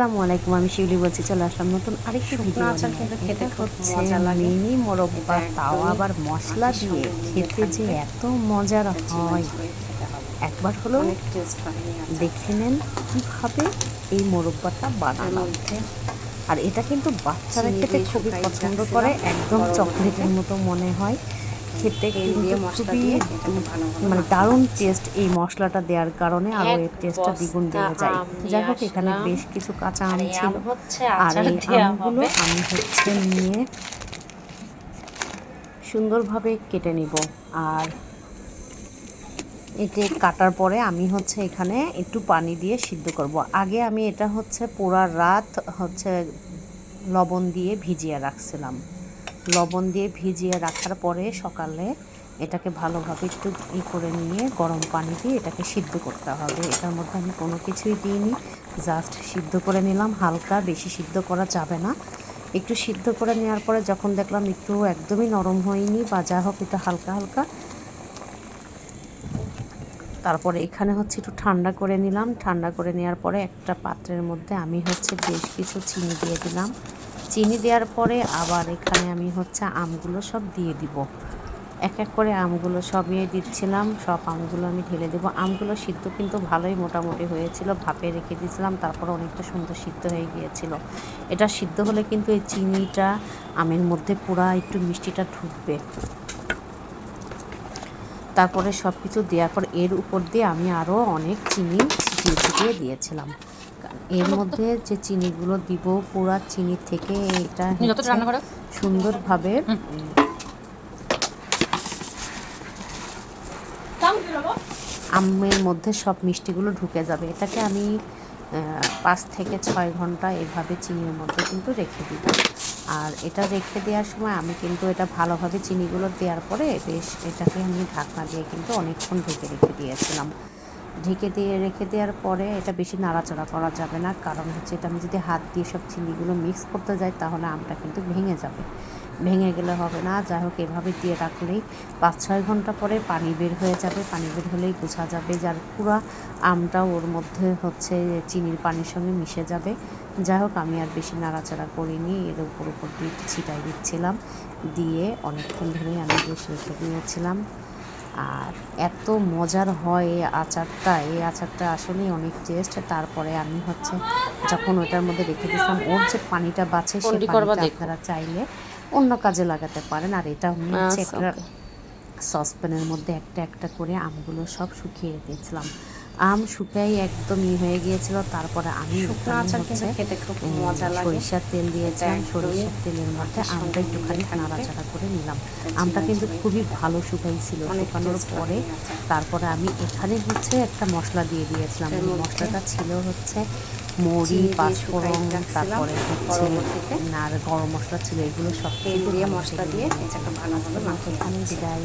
আসসালামু আলাইকুম আমি শিউলি বলছি চলে আসলাম নতুন আরেকটি ভিডিও আচার কিন্তু খেতে হচ্ছে লাগে। মিনি মোরব্বা তাও আবার মশলা দিয়ে খেতে যে। এত মজার হয় একবার হয় আচার। দেখে নেন কীভাবে এই মোরব্বাটা বানানো আর এটা কিন্তু বাচ্চারা খেতে খুবই পছন্দ করে একদম চকলেটের মতো মনে হয় খেতে ভালোভাবে মানে দারুণ টেস্ট এই মশলাটা দেওয়ার কারণে আরও এর টেস্টটা দ্বিগুণ বেড়ে যায়। যাই হোক এখানে বেশ কিছু কাঁচা আম ছিল। আর এই আমগুলো আমি হচ্ছে নিয়ে সুন্দরভাবে কেটে নিব। আর এটি কাটার পরে আমি হচ্ছে এখানে একটু পানি দিয়ে সিদ্ধ করব। আগে আমি এটা হচ্ছে পুরা রাত হচ্ছে লবণ দিয়ে ভিজিয়ে রাখছিলাম। লবণ দিয়ে ভিজিয়ে রাখার পরে সকালে এটাকে ভালোভাবে একটু ই করে নিয়ে গরম পানি দিয়ে এটাকে সিদ্ধ করতে হবে। এটার মধ্যে আমি কোনো কিছুই দিইনি, জাস্ট সিদ্ধ করে নিলাম। হালকা বেশি সিদ্ধ করা যাবে না। একটু সিদ্ধ করে নেওয়ার পরে যখন দেখলাম একটু একদমই নরম হয়নি বা যা হোক একটু হালকা হালকা তারপরে এখানে হচ্ছে একটু ঠান্ডা করে নিলাম। ঠান্ডা করে নেওয়ার পরে একটা পাত্রের মধ্যে আমি হচ্ছে বেশ কিছু চিনি দিয়ে দিলাম। চিনি দেওয়ার পরে আবার এখানে আমি হচ্ছে আমগুলো সব দিয়ে দিব। এক এক করে আমগুলো সবই দিচ্ছিলাম। সব আমগুলো আমি ঢেলে দেবো। আমগুলো সিদ্ধ কিন্তু ভালোই মোটামুটি হয়েছিল। ভাপে রেখে দিয়েছিলাম, তারপর অনেকটা সুন্দর সিদ্ধ হয়ে গিয়েছিল। এটা সিদ্ধ হলে কিন্তু এই চিনিটা আমের মধ্যে পুরা একটু মিষ্টিটা ঢুকবে। তারপরে সব কিছু দেওয়ার পর এর উপর দিয়ে আমি আরও অনেক চিনি ছিটিয়ে ছিটিয়ে দিয়েছিলাম। এর মধ্যে যে চিনিগুলো দিব পুরা চিনি থেকে এটা সুন্দরভাবে আমের মধ্যে সব মিষ্টিগুলো ঢুকে যাবে। এটাকে আমি পাঁচ থেকে ছয় ঘণ্টা এভাবে চিনির মধ্যে কিন্তু রেখে দিব আর এটা রেখে দেওয়ার সময় আমি কিন্তু এটা ভালোভাবে চিনিগুলো দেওয়ার পরে বেশ এটাকে আমি ঢাকনা দিয়ে কিন্তু অনেকক্ষণ ঢেকে রেখে দিয়েছিলাম। ঢেকে দিয়ে, রেখে দেওয়ার পরে এটা বেশি নাড়াচাড়া করা যাবে না। কারণ হচ্ছে এটা আমি যদি হাত দিয়ে সব চিনিগুলো মিক্স করতে যাই, তাহলে আমটা কিন্তু ভেঙে যাবে। ভেঙে গেলে হবে না। যাই হোক, এভাবে দিয়ে রাখলেই পাঁচ, ছয় ঘণ্টা পরে পানি বের হয়ে যাবে। পানি বের হলেই বোঝা যাবে যার পুরা আমটা ওর মধ্যে হচ্ছে চিনির পানির সঙ্গে মিশে যাবে। যাই হোক, আমি আর বেশি নাড়াচাড়া করিনি। এর উপর উপর দিয়ে একটু ছিটাই দিচ্ছিলাম। দিয়ে অনেকক্ষণ ধরেই আমি বেশ রেখে দিয়েছিলাম। আর এত মজার হয় এই আচারটা। এই আচারটা আসলেই অনেক টেস্ট তারপরে আমি হচ্ছে যখন ওটার মধ্যে রেখে দিয়েছিলাম ওর যে পানিটা বাঁচে সে পানিটা আপনারা চাইলে অন্য কাজে লাগাতে পারেন। আর এটা হচ্ছে আচ্ছা, একটা. সসপ্যানের মধ্যে একটা একটা করে আমগুলো সব শুকিয়ে দিয়েছিলাম। আম শুকাই একদম ই হয়ে গিয়েছিল তারপরে আমি শুকনো এখানে আচার হচ্ছে খেতে খুব মজা লাগে। সরিষার তেল দিয়েছিলাম এটা সরিষার তেলের মধ্যে আমটা একটুখানি। নাড়াচাড়া করে নিলাম। আমটা কিন্তু খুবই ভালো শুকাইছিল অনেক শুকানোর পরে। তারপরে আমি এখানে হচ্ছে একটা মশলা দিয়ে দিয়েছিলাম। মশলাটা ছিল হচ্ছে মুড়ি চিনি পাঁচফোড়ন তারপরে হচ্ছে আর গরম মশলা ছিল এগুলো সব তেল দিয়ে মশলা দিয়ে আজকের মতো মাখিয়ে এখানেই বিদায়।